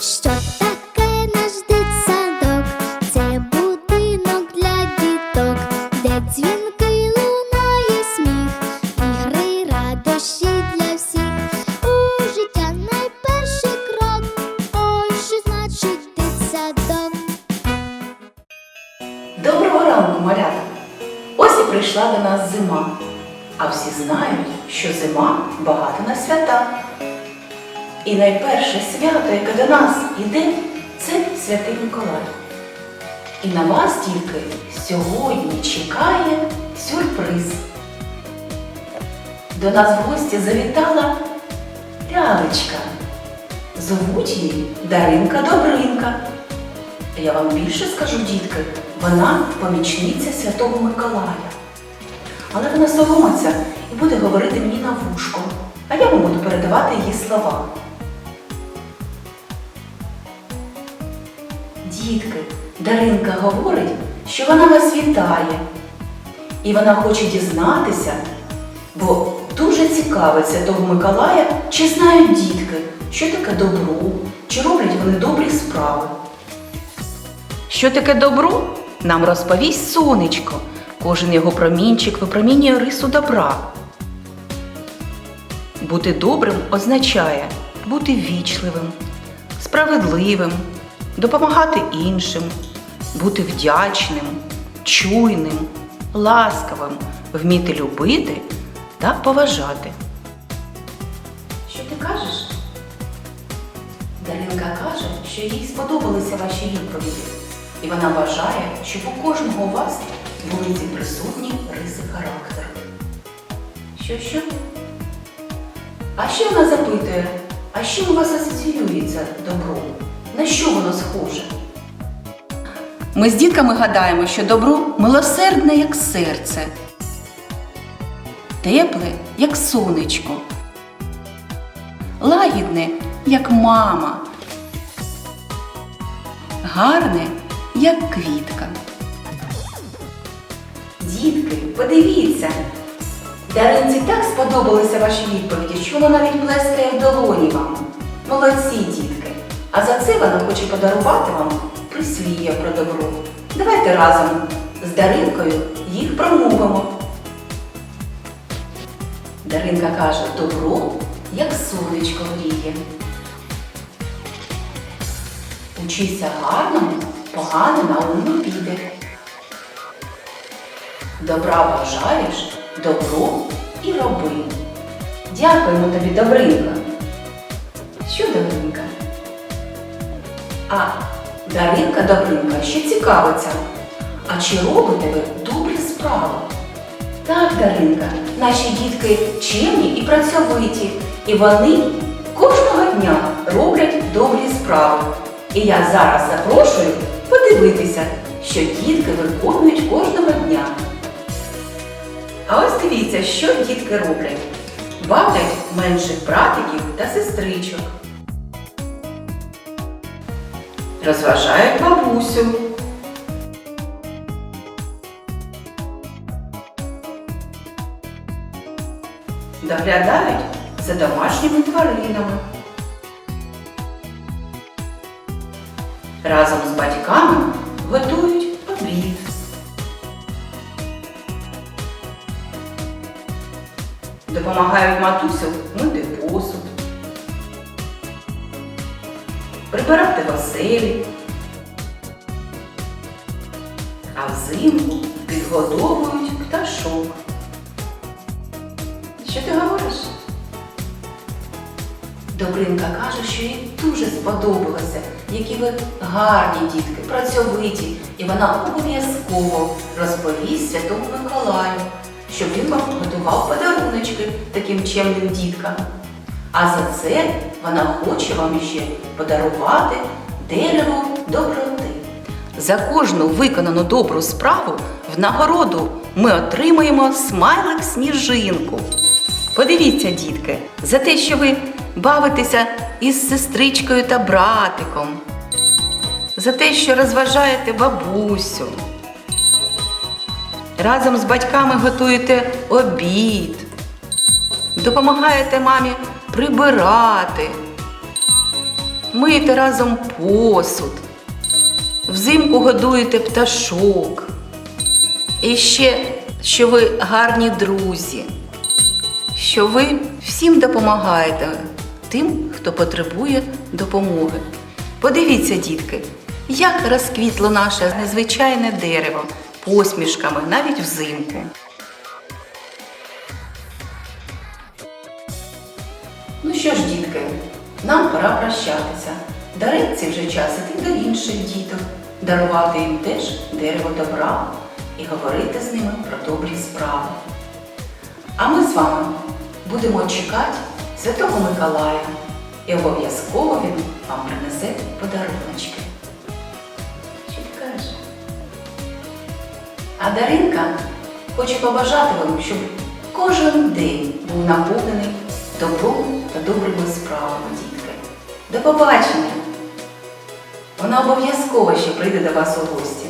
Що таке наш дитсадок? Це будинок для діток, де дзвінки лунає сміх, ігри, радощі для всіх. У життя найперший крок. Ой, що значить? Доброго ранку, малята! Ось і прийшла до нас зима. А всі знають, що зима багато на свята. І найперше свято, яке до нас іде, це Святий Миколай. І на вас тільки сьогодні чекає сюрприз. До нас в гості завітала лялечка. Зовуть її Даринка Добринка. Я вам більше скажу, дітки, вона помічниця Святого Миколая. Але вона соромиться і буде говорити мені на вушко, а я вам буду передавати її слова. Дітки, Даринка говорить, що вона вас вітає. І вона хоче дізнатися, бо дуже цікавиться того Миколая, чи знають дітки, що таке добро, чи роблять вони добрі справи. Що таке добро? Нам розповість сонечко. Кожен його промінчик випромінює рису добра. Бути добрим означає бути вічливим, справедливим, допомагати іншим, бути вдячним, чуйним, ласкавим, вміти любити та поважати. Що ти кажеш? Даринка каже, що їй сподобалися ваші відповіді, і вона вважає, що у кожного у вас були ці присутні риси характеру. Що що? А ще вона запитує, а що у вас асоціюється добро? На що воно схоже? Ми з дітками гадаємо, що добро милосердне, як серце, тепле, як сонечко, лагідне, як мама, гарне, як квітка. Дітки, подивіться. Даринці так сподобалися ваші відповіді, що вона навіть плескає в долоні вам. Молодці, дітки. А за це вона хоче подарувати вам прислів'я про добро. Давайте разом з Даринкою їх промовимо. Даринка каже, добро, як сонечко гріє. Учися гарному, погано на ум не піде. Добра бажаєш, добро і роби. Дякуємо тобі, Добринка. Що Добринка? А Даринка Добринка ще цікавиться. А чи робите ви добрі справи? Так, Даринка, наші дітки чимні і працьовиті, і вони кожного дня роблять добрі справи. І я зараз запрошую подивитися, що дітки виконують кожного дня. А ось дивіться, що дітки роблять. Бавлять менших братиків та сестричок. Розважають бабусю. Доглядають за домашніми тваринами. Разом з батьками готують обід. Допомагають матусю мити посуд, прибирати в оселі, а взимку підгодовують пташок. Що ти говориш? Добринка каже, що їй дуже сподобалося, які ви гарні дітки, працьовиті, і вона обов'язково розповість Святому Миколаю, щоб він вам готував подаруночки таким чемним діткам. А за це вона хоче вам ще подарувати дерево доброти. За кожну виконану добру справу в нагороду ми отримаємо смайлик сніжинку. Подивіться, дітки, за те, що ви бавитеся із сестричкою та братиком, за те, що розважаєте бабусю. Разом з батьками готуєте обід, допомагаєте мамі прибирати. миєте разом посуд, взимку годуєте пташок. І ще, що ви гарні друзі, що ви всім допомагаєте тим, хто потребує допомоги. Подивіться, дітки, як розквітло наше незвичайне дерево посмішками навіть взимку. Ну що ж, дітки, нам пора прощатися. Дариться вже час іти до інших діток, дарувати їм теж дерево добра і говорити з ними про добрі справи. А ми з вами будемо чекати Святого Миколая і обов'язково він вам принесе подаруночки. Що ти кажеш? А Даринка хоче побажати вам, щоб кожен день був наповнений добром та добрими справами, дітки. До побачення! Вона обов'язково ще прийде до вас у гості.